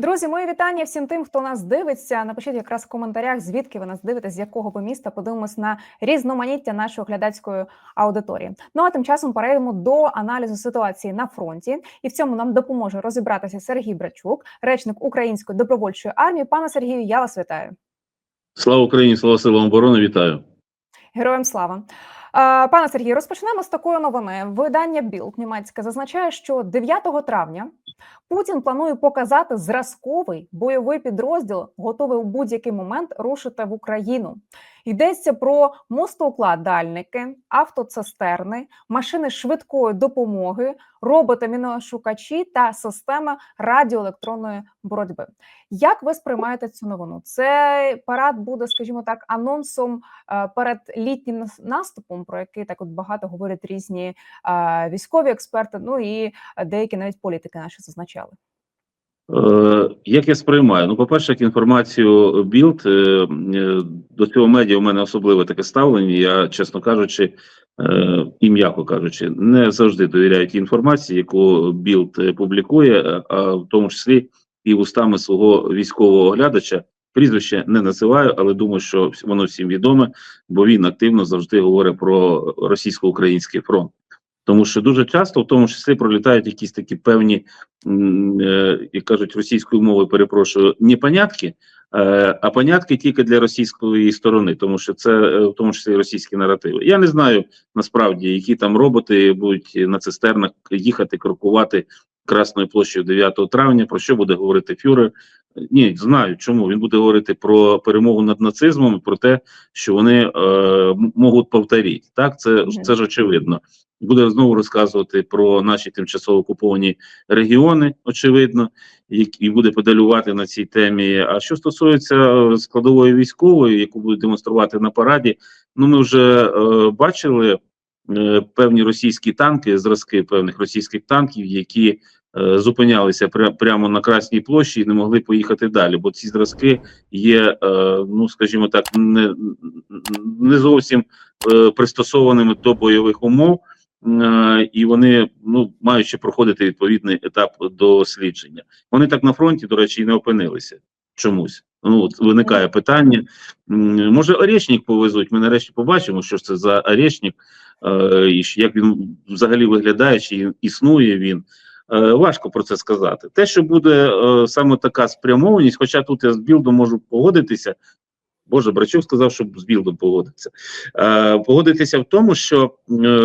Друзі, мої вітання всім тим, хто нас дивиться. Напишіть якраз в коментарях, звідки ви нас дивитесь, з якого ви міста. Подивимось на різноманіття нашої глядацької аудиторії. Ну а тим часом перейдемо до аналізу ситуації на фронті, і в цьому нам допоможе розібратися Сергій Брачук, речник Української добровольчої армії. Пане Сергію, я вас вітаю. Слава Україні, слава силам оборони, вітаю. Героям слава. Пане Сергію, розпочнемо з такої новини. Видання Білд німецьке зазначає, що 9 травня Путін планує показати зразковий бойовий підрозділ, готовий у будь-який момент рушити в Україну. Йдеться про мостоукладальники, автоцистерни, машини швидкої допомоги, роботи-міношукачі та системи радіоелектронної боротьби. Як ви сприймаєте цю новину? Цей парад буде, скажімо так, анонсом е, перед літнім наступом, про який так от багато говорять різні е, військові експерти. Ну і деякі навіть політики наші зазначали. Е, як я сприймаю? Ну, по-перше, як інформацію Білд, е, е, до цього медіа у мене особливе таке ставлення. Я, чесно кажучи, і м'яко кажучи, не завжди довіряю тій інформації, яку Білд публікує, а в тому числі і устами свого військового оглядача. Прізвище не називаю, але думаю, що воно всім відоме, бо він активно завжди говорить про російсько-український фронт. Тому що дуже часто, в тому числі, пролітають якісь такі певні, е, як кажуть російською мовою, перепрошую, не понятки, е, а понятки тільки для російської сторони, тому що це е, в тому числі російські наративи. Я не знаю насправді, які там роботи будуть на цистернах їхати, крокувати Красною площею 9 травня. Про що буде говорити Фюрер? Ні, знаю, чому він буде говорити про перемогу над нацизмом, і про те, що вони е, можуть повторити. Так, це, це ж очевидно буде знову розказувати про наші тимчасово окуповані регіони, очевидно, які і буде педалювати на цій темі. А що стосується е, складової військової, яку будуть демонструвати на параді, ну ми вже е, бачили певні російські танки, зразки певних російських танків, які е, зупинялися пря- прямо на Красній площі і не могли поїхати далі, бо ці зразки є, е, ну скажімо так, не, не зовсім е, пристосованими до бойових умов. Е, і вони ну мають ще проходити відповідний етап дослідження. Вони так на фронті, до речі, і не опинилися чомусь. Ну от виникає питання. Може, Орешник повезуть. Ми нарешті побачимо, що це за Орешник, е, і як він взагалі виглядає, чи існує він. Е, важко про це сказати. Те, що буде е, саме така спрямованість, хоча тут я з білдом можу погодитися. Боже, Брачук сказав, що з білдом погодиться. Погодитися в тому, що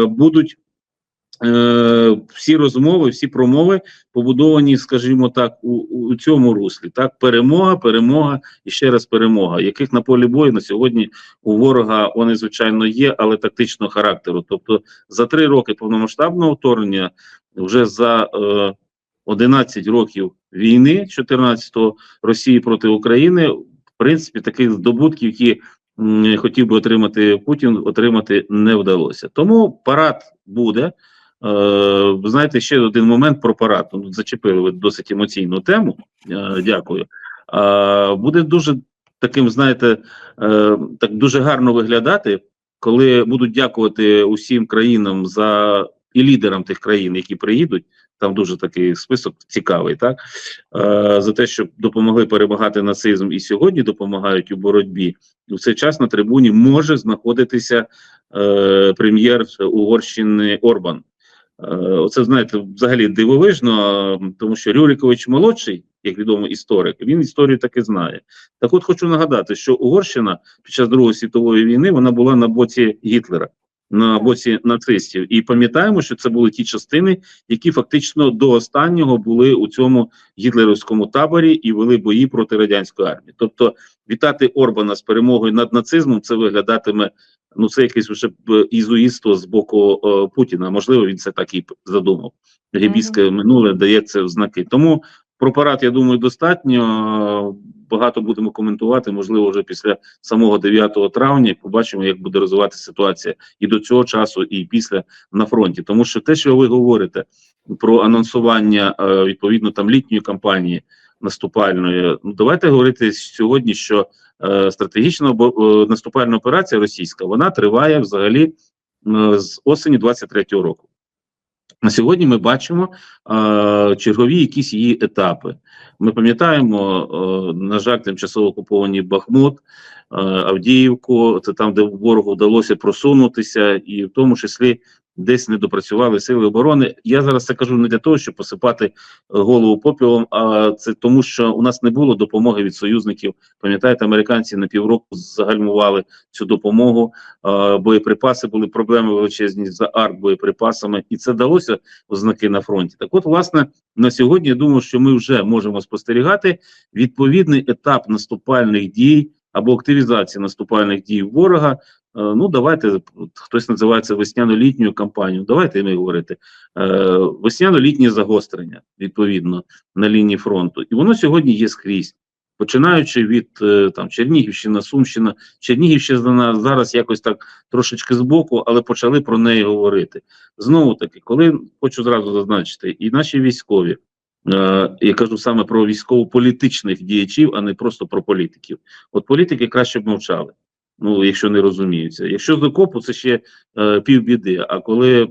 будуть е, всі розмови, всі промови побудовані, скажімо так, у, у цьому руслі. Так, перемога, перемога і ще раз перемога, яких на полі бою на сьогодні у ворога вони звичайно є, але тактичного характеру. Тобто за три роки повномасштабного вторгнення, вже за е, 11 років війни, 14-го Росії проти України, в принципі, таких здобутків, які м, хотів би отримати Путін, отримати не вдалося. Тому парад буде. Е, ви знаєте, ще один момент про парад. Ну, зачепили ви досить емоційну тему. Е, дякую. Буде дуже таким, знаєте, е, так дуже гарно виглядати, коли будуть дякувати усім країнам за і лідерам тих країн, які приїдуть. Там дуже такий список цікавий, так за те, щоб допомогли перемагати нацизм, і сьогодні допомагають у боротьбі. У цей час на трибуні може знаходитися прем'єр Угорщини Орбан. Е, Оце знаєте, взагалі дивовижно, е, тому що Рюрикович молодший, як відомо, історик, він історію таки знає. Так, от хочу нагадати, що Угорщина під час Другої світової війни вона була на боці Гітлера, на боці нацистів. І пам'ятаємо, що це були ті частини, які фактично до останнього були у цьому гітлерівському таборі і вели бої проти радянської армії. Тобто, вітати Орбана з перемогою над нацизмом, це виглядатиме. Ну, це якесь вже ізуїство з боку е, Путіна. Можливо, він це так і задумав. Гебійське минуле дає це в знаки. Тому про парад, я думаю, достатньо. Багато будемо коментувати. Можливо, вже після самого 9 травня побачимо, як буде розвиватися ситуація і до цього часу, і після на фронті. Тому що те, що ви говорите про анонсування е, відповідно там літньої кампанії наступальної, ну давайте говорити сьогодні, що е, стратегічна е, наступальна операція російська вона триває взагалі е, з осені 23-го року. На сьогодні ми бачимо е, чергові якісь її етапи. Ми пам'ятаємо, е, на жаль, тимчасово окуповані Бахмут, е, Авдіївку, це там, де ворогу вдалося просунутися, і в тому числі десь не допрацювали сили оборони. Я зараз це кажу не для того, щоб посипати голову попілом, а це тому, що у нас не було допомоги від союзників. Пам'ятаєте, американці на півроку загальмували цю допомогу. Боєприпаси були проблеми величезні за арт боєприпасами, і це далося ознаки на фронті. Так, от, власне, на сьогодні я думаю, що ми вже можемо спостерігати відповідний етап наступальних дій або активізації наступальних дій ворога. Е, Ну, давайте хтось називає це весняно-літньою кампанією. Давайте ми говорити е, весняно-літнє загострення відповідно на лінії фронту, і воно сьогодні є скрізь. Починаючи від е, там Чернігівщина, Сумщина, Чернігівщина зараз якось так трошечки збоку, але почали про неї говорити. Знову таки, коли хочу зразу зазначити, і наші військові, я кажу саме про військово-політичних діячів, а не просто про політиків. От політики краще б мовчали, ну якщо не розуміються. Якщо з окопу, це ще е, півбіди. А коли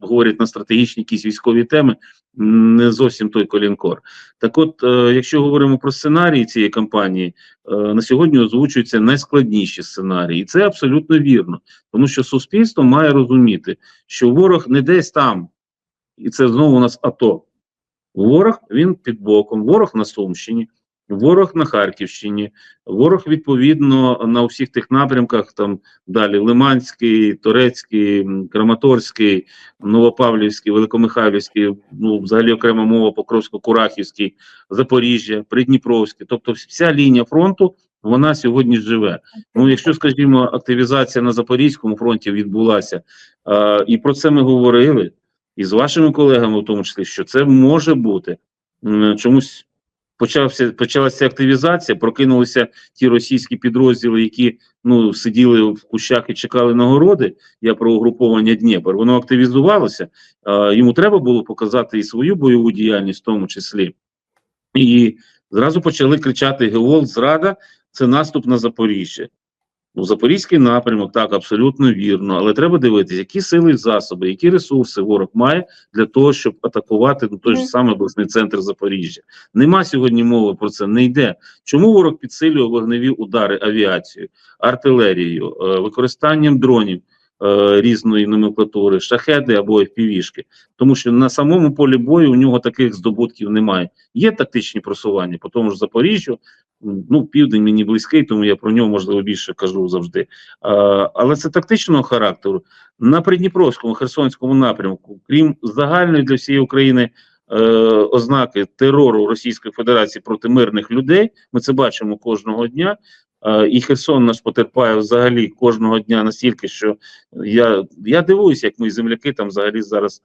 говорять на стратегічні якісь військові теми, не зовсім той колінкор. Так, от, е, якщо говоримо про сценарії цієї кампанії, е, на сьогодні озвучуються найскладніші сценарії, і це абсолютно вірно, тому що суспільство має розуміти, що ворог не десь там, і це знову у нас АТО. Ворог він під боком, ворог на Сумщині, ворог на Харківщині, ворог відповідно на усіх тих напрямках, там далі Лиманський, Торецький, Краматорський, Новопавлівський, Великомихайлівський, ну взагалі окрема мова Покровсько-Курахівський, Запоріжжя, Придніпровський. Тобто вся лінія фронту вона сьогодні живе. Ну, якщо, скажімо, активізація на Запорізькому фронті відбулася, е, і про це ми говорили, і з вашими колегами, в тому числі, що це може бути чомусь. Почався почалася активізація, прокинулися ті російські підрозділи, які ну сиділи в кущах і чекали нагороди. Я про угруповання Дніпр. Воно активізувалося. А, йому треба було показати і свою бойову діяльність, в тому числі, і зразу почали кричати: Геол, зрада, це наступ на Запоріжжя. Ну, Запорізький напрямок, так, абсолютно вірно, але треба дивитися, які сили і засоби, які ресурси ворог має для того, щоб атакувати ну, той же Мгм. самий обласний центр Запоріжжя. Нема сьогодні мови про це, не йде. Чому ворог підсилює вогневі удари авіацією, артилерією, е, використанням дронів е, різної номенклатури, шахеди або FPV-шки? Тому що на самому полі бою у нього таких здобутків немає. Є тактичні просування по тому ж Запоріжжю, Ну, південь мені близький, тому я про нього можливо більше кажу завжди. А, але це тактичного характеру на Придніпровському Херсонському напрямку, крім загальної для всієї України е, ознаки терору Російської Федерації проти мирних людей. Ми це бачимо кожного дня. І Херсон наш потерпає взагалі кожного дня настільки, що я, я дивуюся, як мої земляки там взагалі зараз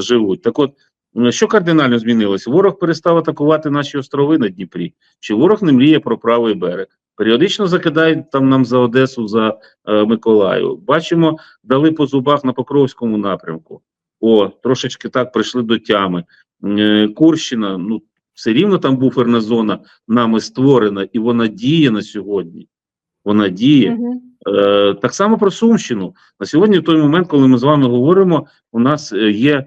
живуть. Так от. М, Що кардинально змінилось? Ворог перестав атакувати наші острови на Дніпрі. Чи ворог не мріє про правий берег? Періодично закидають там нам за Одесу, за е, Миколаїв. Бачимо, дали по зубах на Покровському напрямку. О, трошечки так прийшли до тями. Е, Курщина, ну все рівно там буферна зона нами створена, і вона діє на сьогодні. Вона діє. Е, так само про Сумщину. На сьогодні, в той момент, коли ми з вами говоримо, у нас е, є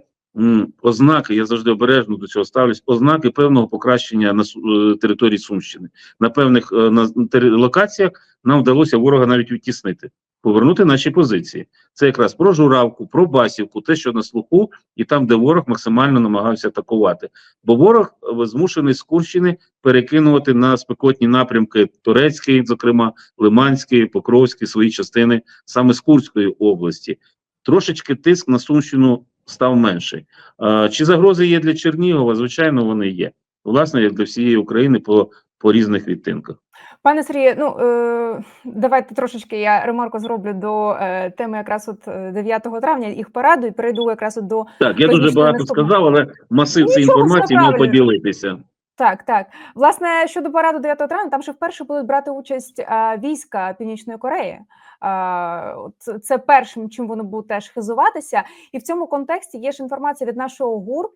ознаки, я завжди обережно до цього ставлюсь, ознаки певного покращення на е, території Сумщини. На певних е, на локаціях нам вдалося ворога навіть відтіснити, повернути наші позиції. Це якраз про Журавку, про Басівку, те, що на слуху, і там, де ворог максимально намагався атакувати. Бо ворог е, змушений з Курщини перекинувати на спекотні напрямки Турецький, зокрема Лиманський, Покровський, свої частини саме з Курської області. Трошечки тиск на Сумщину став менший. Чи загрози є для Чернігова? Звичайно, вони є. Власне, як для всієї України по, по різних відтинках. Пане Сергію, ну е, давайте трошечки я ремарку зроблю до е, теми якраз от е, 9 травня їх параду і перейду якраз от до Так, я дуже багато сказав, але масив цієї інформації мав поділитися. Так, так. Власне, щодо параду 9 травня, там ще вперше будуть брати участь війська Північної Кореї. Це першим, чим вони будуть теж хизуватися. І в цьому контексті є ж інформація від нашого ГУР.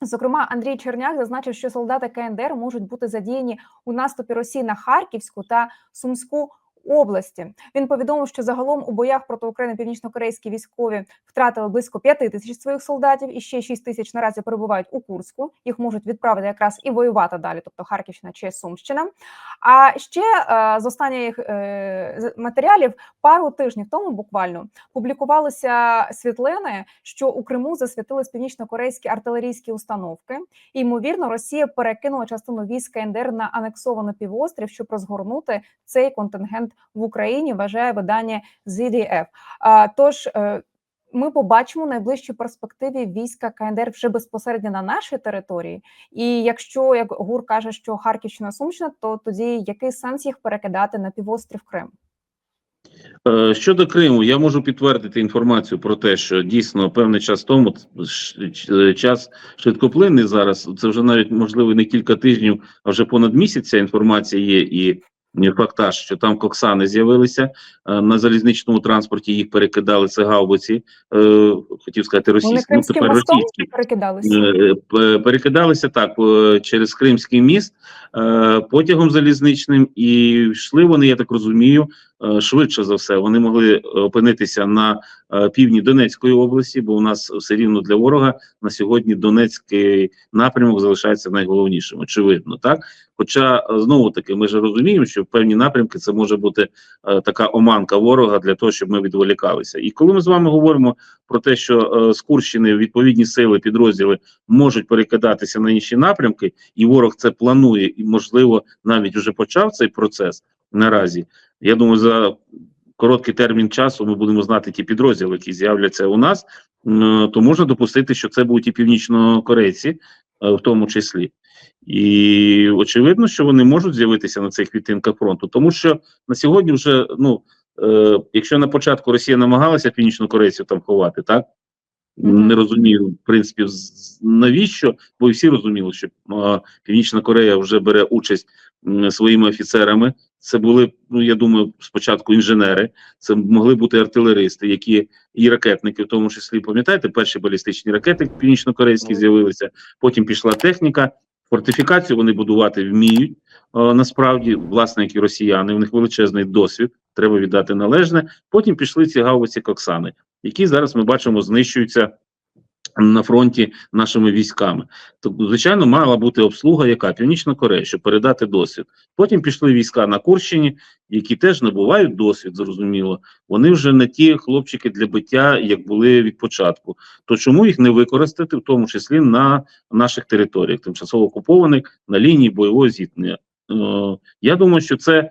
Зокрема, Андрій Черняк зазначив, що солдати КНДР можуть бути задіяні у наступі Росії на Харківську та Сумську області. Він повідомив, що загалом у боях проти України північнокорейські військові втратили близько 5 тисяч своїх солдатів, і ще 6 тисяч наразі перебувають у Курську. Їх можуть відправити якраз і воювати далі, тобто Харківщина чи Сумщина. А ще е, з останніх е, матеріалів пару тижнів тому буквально публікувалися світлини, що у Криму засвітились північно-корейські артилерійські установки. І, ймовірно, Росія перекинула частину військ КНДР на анексований півострів, щоб розгорнути цей контингент в Україні. Вважає видання ZDF. А, Тож е, ми побачимо в найближчій перспективі війська КНДР вже безпосередньо на нашій території. І якщо як ГУР каже, що Харківщина Сумщина, то тоді який сенс їх перекидати на півострів Крим? Е, Щодо Криму, я можу підтвердити інформацію про те, що дійсно певний час тому час швидкоплинний зараз. Це вже навіть можливо не кілька тижнів, а вже понад місяць ця інформація є і. Фактаж, що там коксани з'явилися е, на залізничному транспорті, їх перекидали це гаубиці, е, хотів сказати російські, ну тепер російські. перекидалися. Е, перекидалися так через Кримський міст потягом залізничним, і йшли вони, я так розумію, швидше за все. Вони могли опинитися на е, півдні Донецької області, бо у нас все рівно для ворога на сьогодні Донецький напрямок залишається найголовнішим, очевидно, так. Хоча е, знову таки ми ж розуміємо, що в певні напрямки це може бути е, така оманка ворога для того, щоб ми відволікалися. І коли ми з вами говоримо про те, що е, з Курщини відповідні сили, підрозділи можуть перекидатися на інші напрямки, і ворог це планує, і можливо навіть вже почав цей процес наразі. Я думаю, за короткий термін часу ми будемо знати ті підрозділи, які з'являться у нас. То можна допустити, що це будуть і північнокорейці, е, в тому числі. І очевидно, що вони можуть з'явитися на цих відтинках фронту, тому що на сьогодні вже ну е, якщо на початку Росія намагалася північнокорейців там ховати, так не розумію, в принципі, навіщо, бо і всі розуміли, що е, Північна Корея вже бере участь м, своїми офіцерами. Це були, ну я думаю, спочатку інженери, це могли бути артилеристи, які і ракетники, в тому числі, пам'ятаєте, перші балістичні ракети північно-корейські з'явилися. Потім пішла техніка, фортифікацію вони будувати вміють. е, насправді, власне, як і росіяни, у них величезний досвід, треба віддати належне. Потім пішли ці гаубиці Коксани, які зараз ми бачимо знищуються на фронті нашими військами. Тобто, звичайно, мала бути обслуга, яка Північна Корея, щоб передати досвід. Потім пішли війська на Курщині, які теж набувають досвід, зрозуміло. Вони вже не ті хлопчики для биття, як були від початку. То чому їх не використати, в тому числі на наших територіях, тимчасово окупованих на лінії бойового зіткнення? Е, я думаю, що це е,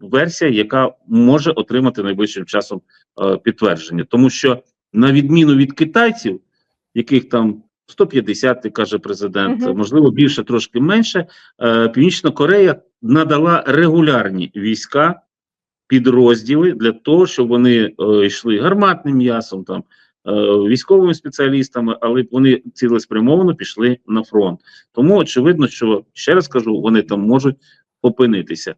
версія, яка може отримати найближчим часом е, підтвердження, тому що на відміну від китайців, яких там 150, каже президент, Мгм. можливо, більше, трошки менше. Е, Північна Корея надала регулярні війська, підрозділи для того, щоб вони е, йшли гарматним м'ясом, там е, військовими спеціалістами, але вони цілеспрямовано пішли на фронт. Тому очевидно, що ще раз кажу, вони там можуть опинитися.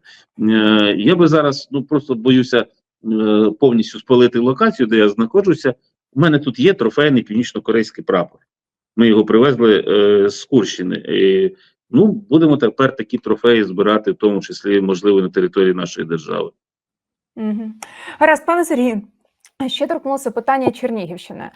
Я би зараз ну просто боюся повністю спалити локацію, де я знаходжуся. У мене тут є трофейний північно-корейський прапор. Ми його привезли е, з Курщини. Е, ну, будемо тепер такі трофеї збирати, в тому числі, можливо, на території нашої держави. Угу. Гаразд, пане Сергію. Ще торкнулося питання Чернігівщини.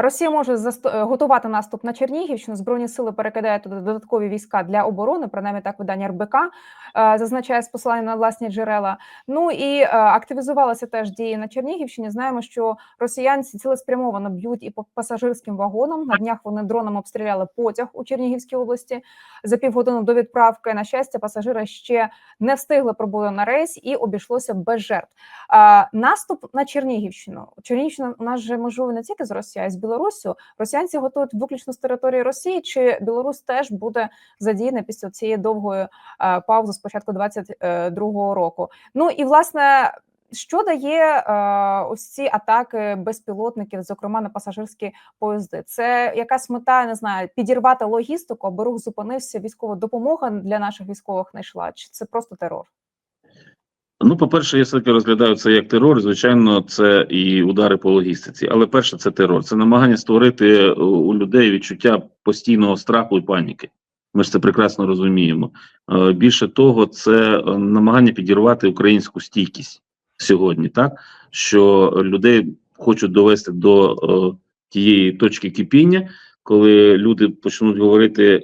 Росія може е, готувати наступ на Чернігівщину. Збройні сили перекидають туди додаткові війська для оборони, принаймні так видання РБК е, зазначає з посилання на власні джерела. Ну і е, активізувалися теж дії на Чернігівщині. Знаємо, що росіянці цілеспрямовано б'ють і по пасажирським вагонам. На днях вони дроном обстріляли потяг у Чернігівській області за півгодини до відправки. На щастя, пасажири ще не встигли пробути на рейс і обійшлося без жертв. Наступ на Чернігівщину. Чернігівщина у нас же межує не тільки з Росією, а й з Білоруссю. Росіянці готують виключно з території Росії. Чи Білорусь теж буде задіяна після цієї довгої е, паузи з початку 22-го року? Ну і власне. Що дає е, ось ці атаки безпілотників, зокрема на пасажирські поїзди? Це якась мета, не знаю, підірвати логістику, аби рух зупинився, військова допомога для наших військових не? Чи це просто терор? Ну, по-перше, я все-таки розглядаю це як терор. Звичайно, це і удари по логістиці. Але перше, це терор. Це намагання створити у людей відчуття постійного страху і паніки. Ми ж це прекрасно розуміємо. Е, Більше того, це е, намагання підірвати українську стійкість сьогодні, так що людей хочуть довести до е, тієї точки кипіння, коли люди почнуть говорити: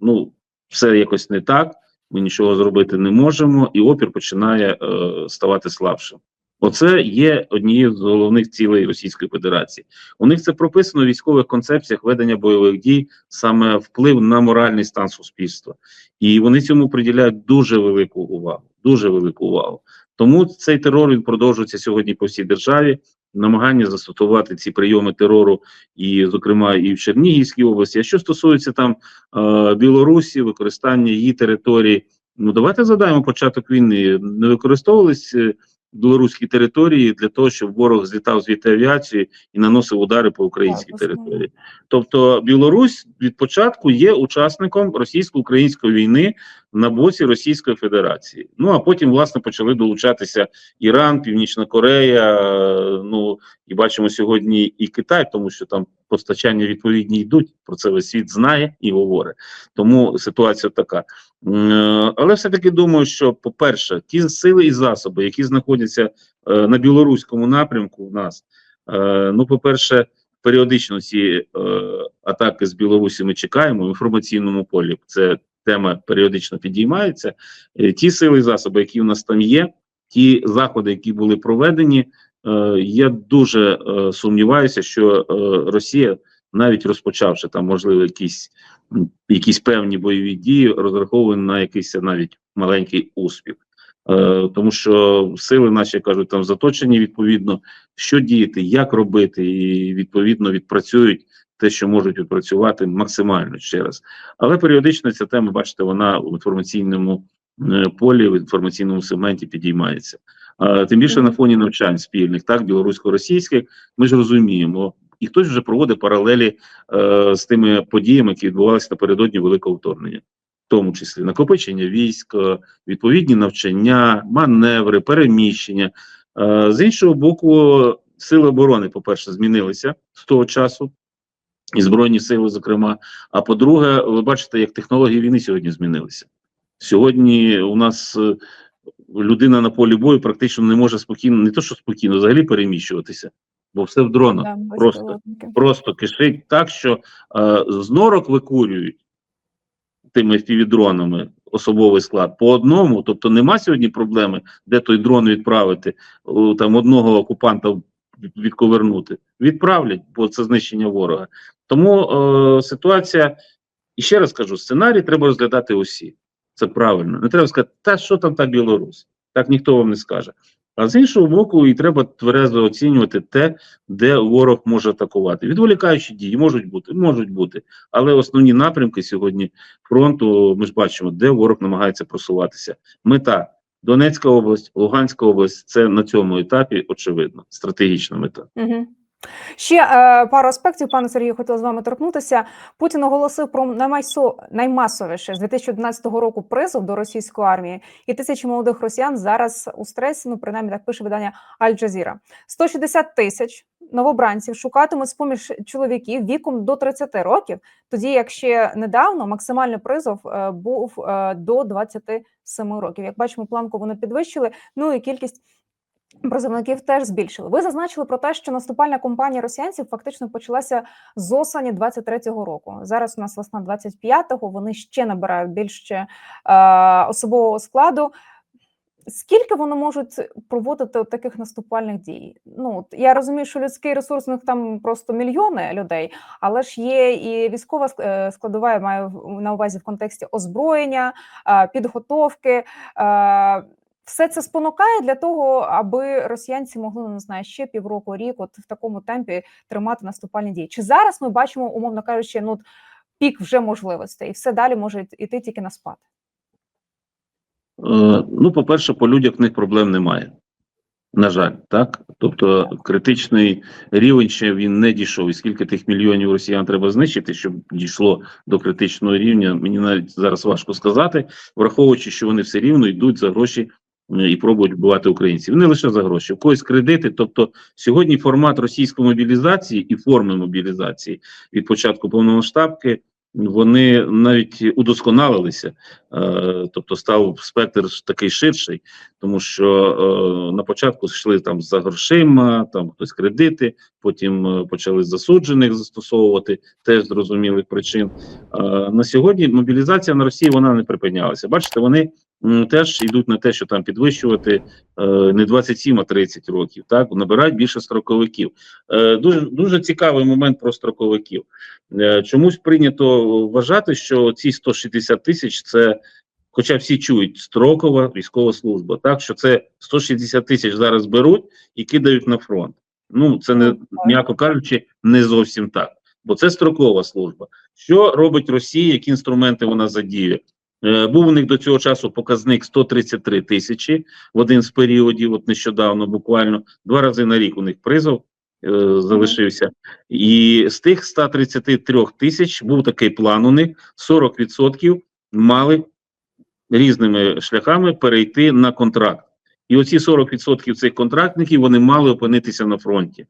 ну, все якось не так, ми нічого зробити не можемо, і опір починає е, ставати слабшим. Оце є однією з головних цілей Російської Федерації. У них це прописано в військових концепціях ведення бойових дій, саме вплив на моральний стан суспільства, і вони цьому приділяють дуже велику увагу. Дуже велику увагу. Тому цей терор він продовжується сьогодні по всій державі. Намагання застосувати ці прийоми терору, і, зокрема, і в Чернігівській області. А що стосується там е, Білорусі, використання її території, ну давайте задаємо початок війни. Не використовувались е, білоруські території для того, щоб ворог злітав звідти авіації і наносив удари по українській Так, території. Тобто Білорусь від початку є учасником російсько-української війни на боці Російської Федерації. Ну а потім, власне, почали долучатися Іран, Північна Корея. Ну і бачимо сьогодні і Китай, тому що там постачання відповідні йдуть. Про це весь світ знає і говорить. Тому ситуація така. Е, Але все-таки думаю, що, по-перше, ті сили і засоби, які знаходяться е, на білоруському напрямку, в нас, е, ну, по-перше, періодично ці е, атаки з Білорусі ми чекаємо в інформаційному полі. Це тема періодично підіймається. Е, ті сили і засоби, які в нас там є, ті заходи, які були проведені, е, я дуже е, сумніваюся, що Росія, навіть розпочавши там, можливо, якісь, якісь певні бойові дії, розраховує на якийсь навіть маленький успіх. Тому що сили наші кажуть, там заточені відповідно, що діяти, як робити, і відповідно відпрацюють те, що можуть відпрацювати максимально ще раз. Але періодично ця тема, бачите, вона в інформаційному е, полі, в інформаційному сегменті підіймається. Тим більше на фоні навчань спільних, так білорусько-російських, ми ж розуміємо, і хтось вже проводить паралелі е, з тими подіями, які відбувалися напередодні великого вторгнення, в тому числі накопичення військ, е, відповідні навчання, маневри, переміщення. Е, з іншого боку, сили оборони, по-перше, змінилися з того часу, і збройні сили, зокрема. А по-друге, ви бачите, як технології війни сьогодні змінилися. Сьогодні у нас е, людина на полі бою практично не може спокійно, не то що спокійно, взагалі переміщуватися, бо все в дронах Да, просто. просто кишить так, що е, з норок викурюють тими впівдронами особовий склад по одному. Тобто нема сьогодні проблеми, де той дрон відправити, там одного окупанта відковернути. Відправлять, бо це знищення ворога. Тому е, ситуація, і ще раз кажу, сценарій треба розглядати усі. Це правильно. Не треба сказати, та що там та Білорусь. Так ніхто вам не скаже. А з іншого боку, і треба тверезо оцінювати те, де ворог може атакувати. Відволікаючі дії можуть бути, можуть бути, але основні напрямки сьогодні фронту ми ж бачимо, де ворог намагається просуватися. Мета Донецька область, Луганська область це на цьому етапі очевидно стратегічна мета. Угу. Ще е, пару аспектів, пане Сергію, хотіла з вами торкнутися. Путін оголосив про наймайсо, наймасовіше з 2011 року призов до російської армії, і тисячі молодих росіян зараз у стресі. Ну, принаймні так пише видання Аль-Джазіра. 160 тисяч новобранців шукатимуть з поміж чоловіків віком до 30 років. Тоді, як ще недавно максимальний призов е, був е, до 27 років. Як бачимо, планку вони підвищили. Ну і кількість Призовників теж збільшили. Ви зазначили про те, що наступальна кампанія росіянців фактично почалася з осені 23-го року. Зараз у нас весна 25-го, Вони ще набирають більше е, особового складу. Скільки вони можуть проводити таких наступальних дій? Ну от я розумію, що людський ресурс у них там просто мільйони людей, але ж є і військова е, складова, я маю на увазі в контексті озброєння, е, підготовки. Все це спонукає для того, аби росіянці могли ну, не знаю, ще півроку, рік, от в такому темпі тримати наступальні дії. Чи зараз ми бачимо, умовно кажучи, ну пік вже можливостей, і все далі може йти тільки на спад? Е, ну, по-перше, по людях в них проблем немає. На жаль, так. Тобто критичний рівень ще він не дійшов. І скільки тих мільйонів росіян треба знищити, щоб дійшло до критичного рівня, мені навіть зараз важко сказати, враховуючи, що вони все рівно йдуть за гроші і пробують вбивати українців. Не лише за гроші, в когось кредити. Тобто сьогодні формат російської мобілізації і форми мобілізації від початку повномасштабки вони навіть удосконалилися, е, тобто став спектр такий ширший, тому що е, на початку йшли там за грошима, там хтось кредити, потім е, почали засуджених застосовувати, теж зрозумілих причин. Е, на сьогодні мобілізація на Росії вона не припинялася. Бачите, вони теж йдуть на те, що там підвищувати е, не 27, а 30 років. Так набирають більше строковиків. Е, дуже дуже цікавий момент про строковиків. Е, чомусь прийнято вважати, що ці 160 тисяч це. Хоча всі чують строкова військова служба, так що це 160 тисяч зараз беруть і кидають на фронт. Ну це не м'яко кажучи, не зовсім так, бо це строкова служба. Що робить Росія? Які інструменти вона задіє? Е, був у них до цього часу показник 133 тисячі в один з періодів. От нещодавно, буквально два рази на рік у них призов е, залишився. І з тих 133 тисяч був такий план. У них 40% мали різними шляхами перейти на контракт. І оці 40% цих контрактників вони мали опинитися на фронті.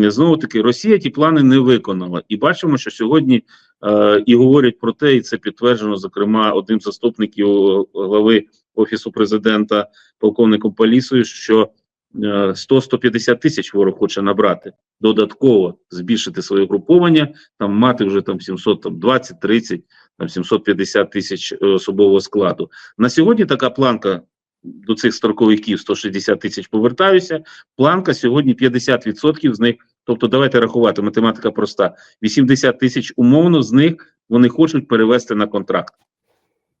Знову таки, Росія ті плани не виконала. І бачимо, що сьогодні е, і говорять про те, і це підтверджено, зокрема, одним заступників е, глави Офісу президента, полковником Палісою, що е, 100-150 тисяч ворог хоче набрати додатково, збільшити своє груповання, там мати вже там 720, 30, там 750 тисяч е, особового складу. На сьогодні така планка до цих строковиків 160 тисяч повертаюся. Планка сьогодні 50% з них. Тобто, давайте рахувати, математика проста: 80 тисяч умовно з них вони хочуть перевести на контракт.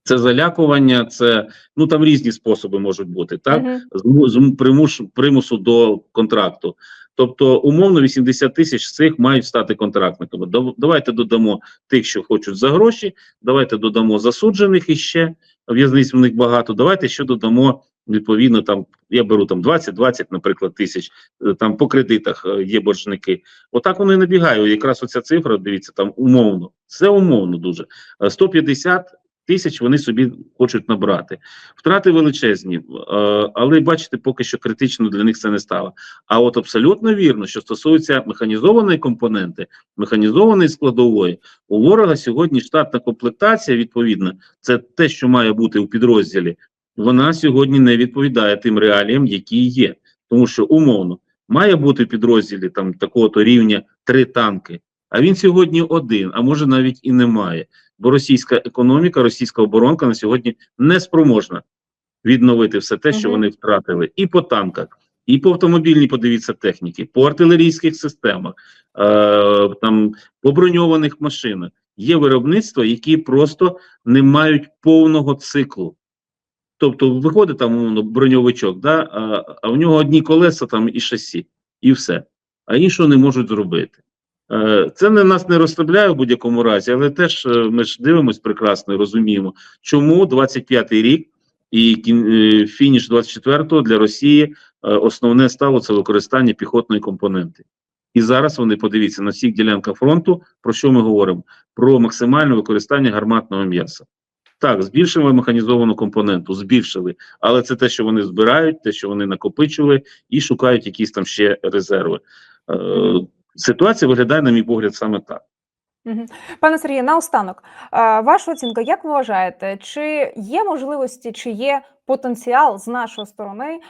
Це залякування, це ну там різні способи можуть бути, так uh -huh. з, з примуш, примусу до контракту. Тобто, умовно, 80 тисяч з цих мають стати контрактниками. Дав- Давайте додамо тих, що хочуть за гроші. Давайте додамо засуджених іще. В'язниць в них багато. Давайте ще додамо відповідно. Там я беру там 20-20, наприклад, тисяч. е, Там по кредитах е, є боржники. Отак вони набігають. Якраз оця цифра, дивіться, там умовно. Це умовно дуже. Е, 150 тисяч вони собі хочуть набрати. Втрати величезні, е, але бачите, поки що критично для них це не стало. А от абсолютно вірно, що стосується механізованої компоненти, механізованої складової, у ворога сьогодні штатна комплектація, відповідно, це те, що має бути у підрозділі, вона сьогодні не відповідає тим реаліям, які є. Тому що умовно має бути в підрозділі там такого-то рівня три танки, а він сьогодні один, а може навіть і немає. Бо російська економіка, російська оборонка на сьогодні не спроможна відновити все те, що вони втратили, і по танках, і по автомобільній, подивіться, техніки, по артилерійських системах, е, там по броньованих машинах. Є виробництва, які просто не мають повного циклу. Тобто виходить там умовно, броньовичок, да, а, а в нього одні колеса там і шасі, і все. А іншого не можуть зробити. Е, Це не нас не розслабляє в будь-якому разі, але теж е, ми ж дивимося прекрасно і розуміємо, чому 25-й рік і е, фініш 24-го для Росії основне стало це використання піхотної компоненти. І зараз вони подивіться на всіх ділянках фронту, про що ми говоримо? Про максимальне використання гарматного м'яса. Так, збільшили механізовану компоненту, збільшили, але це те, що вони збирають, те, що вони накопичили, і шукають якісь там ще резерви. Ситуація виглядає, на мій погляд, саме так. Пане Сергію, наостанок, ваша оцінка, як ви вважаєте, чи є можливості, чи є потенціал з нашої сторони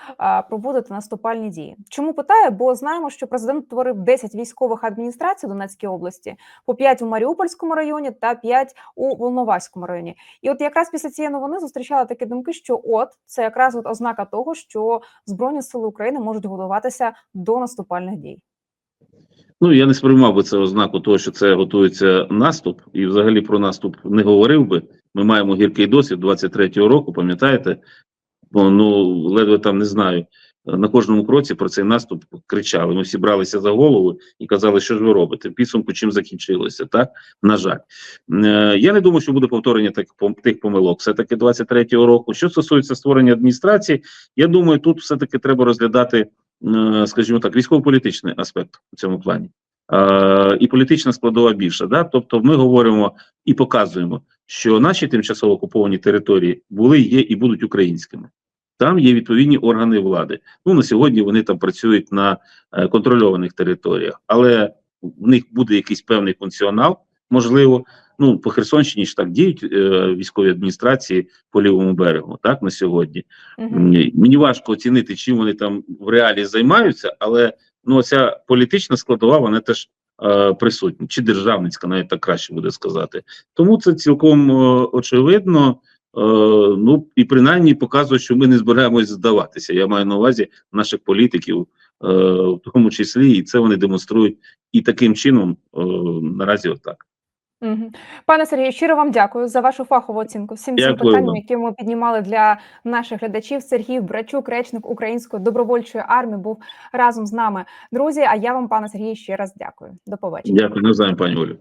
проводити наступальні дії? Чому питаю? Бо знаємо, що президент створив 10 військових адміністрацій в Донецькій області, по 5 у Маріупольському районі та 5 у Волноваському районі. І от якраз після цієї новини зустрічали такі думки, що от це якраз от ознака того, що Збройні сили України можуть готуватися до наступальних дій. Ну я не сприймав би це ознаку того, що це готується наступ, і взагалі про наступ не говорив би. Ми маємо гіркий досвід 23-го року, пам'ятаєте? Ну ледве там не знаю. На кожному кроці про цей наступ кричали. Ми всі бралися за голову і казали, що ж ви робите. Підсумку чим закінчилося, так? На жаль. Е, я не думаю, що буде повторення тих помилок. Все-таки 23-го року. Що стосується створення адміністрації, я думаю, тут все-таки треба розглядати, скажімо так, військово-політичний аспект у цьому плані. Е, і політична складова більша. Да? Тобто ми говоримо і показуємо, що наші тимчасово окуповані території були, є і будуть українськими. Там є відповідні органи влади. Ну на сьогодні вони там працюють на е, контрольованих територіях, але в них буде якийсь певний функціонал, можливо, ну по Херсонщині ж так діють е, військові адміністрації по лівому берегу, так на сьогодні. Ні, Мені важко оцінити, чим вони там в реалі займаються, але ну ця політична складова вона теж е, присутня, чи державницька, навіть так краще буде сказати. Тому це цілком е, очевидно. Е, ну і принаймні показує, що ми не збираємось здаватися. Я маю на увазі наших політиків, е, в тому числі, і це вони демонструють і таким чином е, наразі отак. Пане Сергію, щиро вам дякую за вашу фахову оцінку всім цим питанням, які ми піднімали для наших глядачів. Сергій Брачук, речник Української добровольчої армії, був разом з нами. Друзі, а я вам, пане Сергію, ще раз дякую. До побачення. Дякую, навзаєм, пані Олю.